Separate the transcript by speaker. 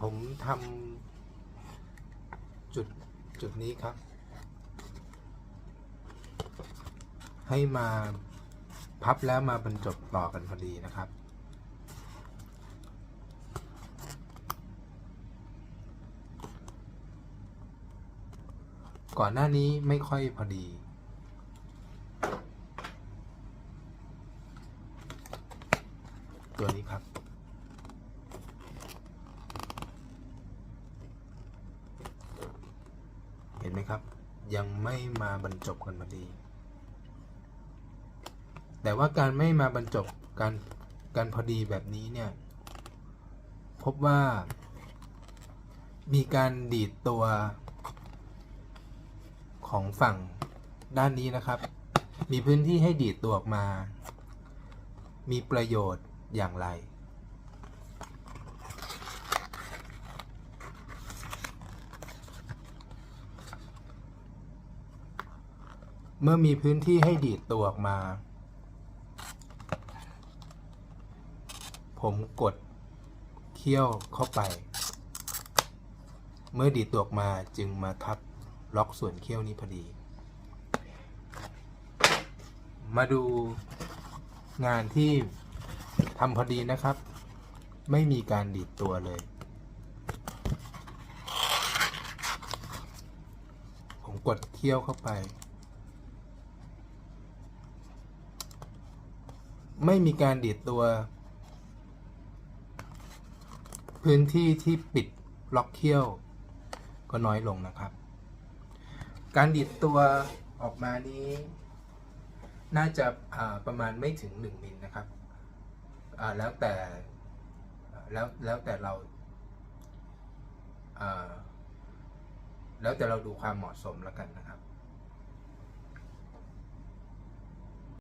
Speaker 1: ผมทำจุดจุดนี้ครับ ให้มาพับแล้วมาบรรจบต่อกันพอดีนะครับ ก่อนหน้านี้ไม่ค่อยพอดีตัวนี้ครับ เห็ นไหมครับ ยังไม่มาบรรจบกันพอดี แต่ว่าการไม่มาบรรจบการการพอดีแบบนี้เนี่ย พบว่า มีการดีดตัวของฝั่งด้านนี้นะครับ มีพื้นที่ให้ดีดตัวออกมา มีประโยชน์อย่างไร เมื่อมีพื้นที่ให้ดีดตัวออกมา ผมกดเคี้ยวเข้าไป เมื่อดีดตัวออกมาจึงมาทับล็อกส่วนเคี้ยวนี้พอดี มาดูงานที่ทำพอดีนะครับ ไม่มีการดีดตัวเลย ผมกดเคี้ยวเข้าไป ไม่มีการดีดตัว พื้นที่ที่ปิดล็อกเคี้ยว ก็น้อยลงนะครับ การดีดตัวออกมานี้ น่าจะาประมาณไม่ถึง 1มิลนะครับแล้วแต่แล้วแล้วแต่เราาแล้วแต่เราดูความเหมาะสมแล้วกันนะครับ